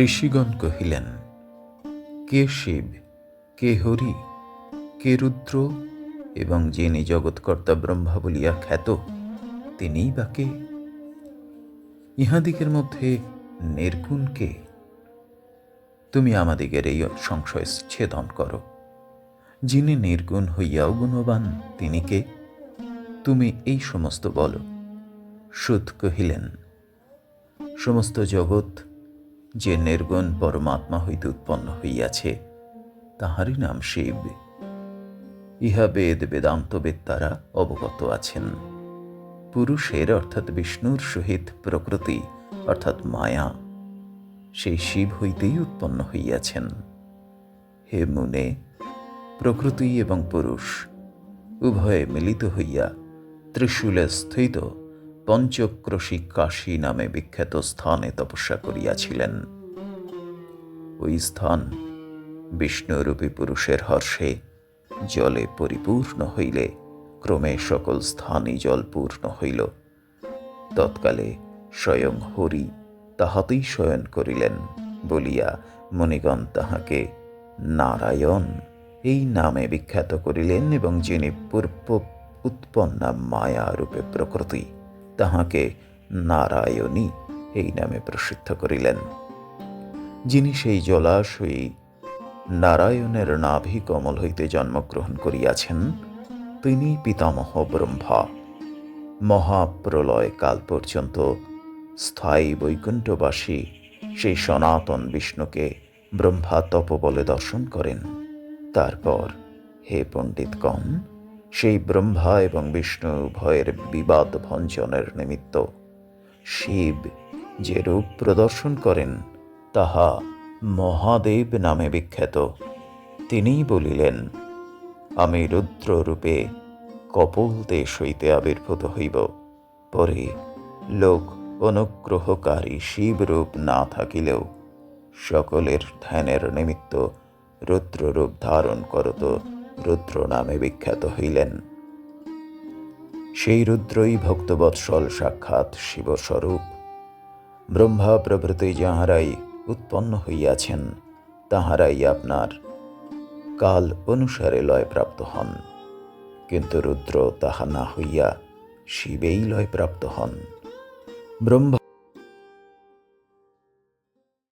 ঋষিগণ কহিলেন, কে শিব, কে হরি, কে রুদ্র, এবং যিনি জগৎকর্তা ব্রহ্মা বলিয়া খ্যাত, তিনিই বা কে? ইহাদিকের মধ্যে নির্গুণ কে? তুমি আমাদিগের এই সংশয় ছেদন করো। যিনি নির্গুণ হইয়াও গুণবান, তিনি কে? তুমি এই সমস্ত বলো। সুদ কহিলেন, সমস্ত জগৎ যে নির্গুণ পরমাত্মা হইতে উৎপন্ন হইয়াছে, তাহারই নাম শিব। ইহা বেদ বেদান্ত বেত্তারা অবগত আছেন। পুরুষের অর্থাৎ বিষ্ণুর সহিত প্রকৃতি, অর্থাৎ মায়া, সেই শিব হইতেই উৎপন্ন হইয়াছেন। হে মুনে, প্রকৃতি এবং পুরুষ উভয়ে মিলিত হইয়া ত্রিশূলে স্থিত পঞ্চক্রোশী কাশী নামে বিখ্যাত স্থানে তপস্যা করিয়াছিলেন। ওই স্থান বিষ্ণুরূপী পুরুষের হর্ষে জলে পরিপূর্ণ হইলে, ক্রমে সকল স্থানই জলপূর্ণ হইল। তৎকালে স্বয়ং হরি তাহাতেই শয়ন করিলেন, বলিয়া মণিগণ তাহাকে, নারায়ণ, এই নামে বিখ্যাত করিলেন এবং যিনি পূর্ব উৎপন্না মায়া রূপে প্রকৃতি তাহাকে নারায়ণী এই নামে প্রসিদ্ধ করিলেন। যিনি সেই জলাশয়ী নারায়ণের নাভি কমল হইতে জন্মগ্রহণ করিয়াছেন, তিনি পিতামহ ব্রহ্মা। মহাপ্রলয় কাল পর্যন্ত স্থায়ী বৈকুণ্ঠবাসী সেই সনাতন বিষ্ণুকে ব্রহ্মা তপবলে দর্শন করেন। তারপর হে পণ্ডিতগণ সেই ব্রহ্মা এবং বিষ্ণু উভয়ের বিবাদ ভঞ্জনের নিমিত্ত। শিব যে রূপ প্রদর্শন করেন, তাহা মহাদেব নামে বিখ্যাত। তিনিই বলিলেন, আমি রুদ্ররূপে কপল দেশ হইতে আবির্ভূত হইব। পরে লোক অনুগ্রহকারী শিবরূপ না থাকিলেও সকলের ধ্যানের নিমিত্ত রুদ্ররূপ ধারণ করত। রুদ্র নামে বিখ্যাত হইলেন। সেই রুদ্রই ভক্তবৎসল সাক্ষাৎ শিবস্বরূপ। ব্রহ্মা প্রভৃতি যাহারাই উৎপন্ন হইয়াছেন, তাহারাই আপনার কাল অনুসারে লয়প্রাপ্ত হন। কিন্তু রুদ্র তাহা না হইয়া শিবেই লয়প্রাপ্ত হন। ব্রহ্মা